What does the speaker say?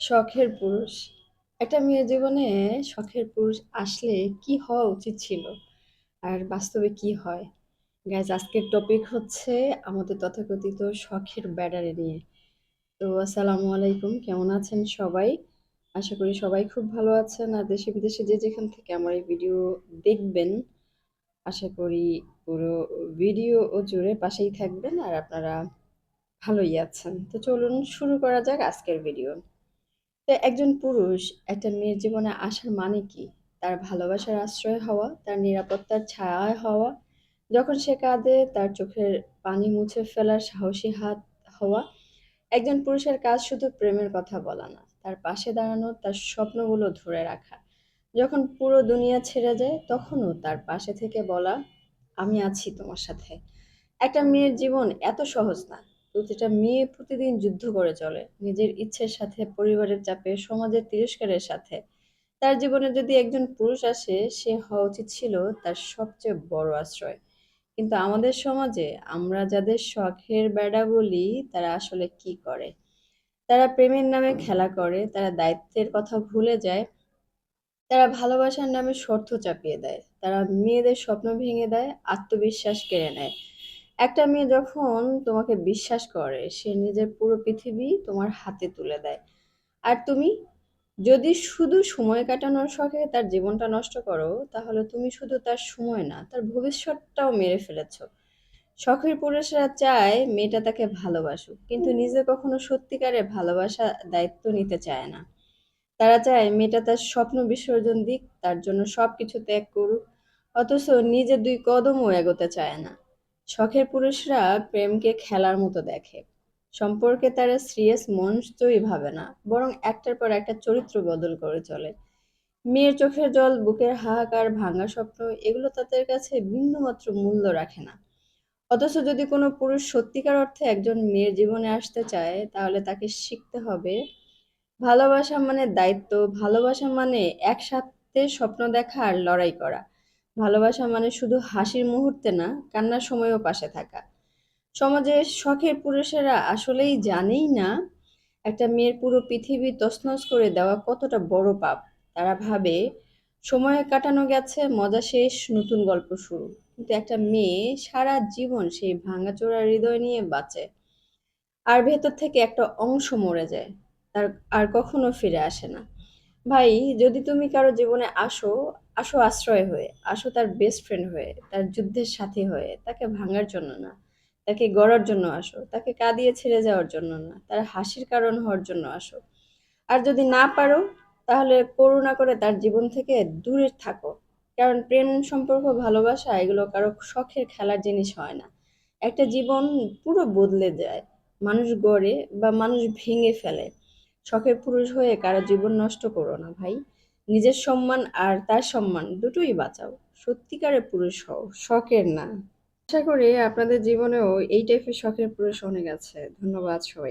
শখের পুরুষ। একটা মেয়ের জীবনে শখের পুরুষ আসলে কি হওয়া উচিত ছিল? আর বাস্তবে কি হয়? গাইজ আজকের টপিক হচ্ছে আমাদের তথাকথিত শখের ব্যাটারি নিয়ে। তো আসসালামু আলাইকুম, কেমন আছেন সবাই? আশা করি সবাই খুব ভালো আছেন আর দেশে বিদেশে যে যেখান থেকে আমার এই ভিডিও দেখবেন, আশা করি পুরো ভিডিও ও জুড়ে পাশেই থাকবেন আর আপনারা ভালোই আছেন। তো চলুন শুরু করা যাক আজকের ভিডিও। তো একজন পুরুষ একটা মেয়ের জীবনে আসার মানে কি? তার ভালোবাসার আশ্রয় হওয়া, তার নিরাপত্তার ছায়া হওয়া, যখন সে কাঁদে তার চোখের পানি মুছে ফেলার সাহসী হাত হওয়া। একজন পুরুষের কাজ শুধু প্রেমের কথা বলা না, তার পাশে দাঁড়ানো, তার স্বপ্নগুলো ধরে রাখা। যখন পুরো দুনিয়া ছেড়ে যায় তখনও তার পাশে থেকে বলা, আমি আছি তোমার সাথে। একটা মেয়ের জীবন এত সহজ না। প্রতিটা মেয়ে প্রতিদিন যুদ্ধ করে চলে, নিজের ইচ্ছের সাথে, পরিবারের চাপে, সমাজের তিরস্কারের সাথে। তার জীবনে যদি একজন পুরুষ আসে, সে হওয়া উচিত ছিল তার সবচেয়ে বড় আশ্রয়। কিন্তু আমাদের সমাজে আমরা যাদের শখের বেড়া বলি, তারা আসলে কি করে? তারা প্রেমের নামে খেলা করে, তারা দায়িত্বের কথা ভুলে যায়, তারা ভালোবাসার নামে শর্ত চাপিয়ে দেয়, তারা মেয়েদের স্বপ্ন ভেঙে দেয়, আত্মবিশ্বাস কেড়ে নেয়। একটা মেয়ে যখন তোমাকে বিশ্বাস করে, সে নিজের পুরো পৃথিবী তোমার হাতে তুলে দেয়। আর তুমি যদি শুধু সময় কাটানোর শখে তার জীবনটা নষ্ট করো, তাহলে তুমি শুধু তার সময় না, তার ভবিষ্যৎটাও মেরে ফেলেছ। শখের পুরুষরা চায় মেয়েটা তাকে ভালোবাসুক, কিন্তু নিজে কখনো সত্যিকারে ভালোবাসা দায়িত্ব নিতে চায় না। তারা চায় মেয়েটা তার স্বপ্ন বিসর্জন দিক, তার জন্য সব কিছু ত্যাগ করুক, অথচ নিজে দুই কদমও এগোতে চায় না। শখের পুরুষরা প্রেমকে খেলার মতো দেখে। সম্পর্কে তারা সিরিয়াস মনস্তই ভাবে না, বরং একটার পর একটা চরিত্র বদল করে চলে। মেয়ের চোখের জল, বুকের হাহাকার, ভাঙা স্বপ্ন, এগুলো তাদের কাছে বিন্দুমাত্র মূল্য রাখে না। অথচ যদি কোনো পুরুষ সত্যিকার অর্থে একজন মেয়ের জীবনে আসতে চায়, তাহলে তাকে শিখতে হবে ভালোবাসা মানে দায়িত্ব, ভালোবাসা মানে একসাথে স্বপ্ন দেখা আর লড়াই করা। ভালোবাসা মানে শুধু হাসির মুহূর্তে না, কান্নার সময়ও পাশে থাকা। সমাজের শখের পুরুষেরা আসলেই জানেই না একটা মেয়ের পুরো পৃথিবী তছনছ করে দেওয়া কতটা বড় পাপ। তারা ভাবে, সময় কাটানো গেছে, মজা শেষ, নতুন গল্প শুরু। কিন্তু একটা মেয়ে সারা জীবন সেই ভাঙাচোরা হৃদয় নিয়ে বাঁচে। আর ভেতর থেকে একটা অংশ মরে যায়। তার আর কখনো ফিরে আসে না। ভাই, যদি তুমি কারও জীবনে আসো আসো আশ্রয় হয়ে, আসো তার বেস্ট ফ্রেন্ড হয়ে, তার যুদ্ধের সাথী হয়ে, তাকে ভাঙার জন্য না, তাকে গড়ার জন্য আসো, তাকে কাঁদিয়ে ছেড়ে যাওয়ার জন্য না, তার হাসির কারণ হওয়ার জন্য আসো। আর যদি না পারো, তাহলে করুণা করে তার জীবন থেকে দূরে থাকো। কারণ প্রেম, সম্পর্ক, ভালোবাসা, এগুলো কারও শখের খেলার জিনিস হয় না। একটা জীবন পুরো বদলে যায়। মানুষ গড়ে বা মানুষ ভেঙে ফেলে। শখের পুরুষ হয়ে কারও জীবন নষ্ট করো না ভাই। নিজের সম্মান আর তার সম্মান দুটোই বাঁচাও। সত্যিকারের পুরুষ হও, শখের না। আশা করি আপনাদের জীবনেও এই টাইপের শখের পুরুষ অনেক আছে। ধন্যবাদ সবাই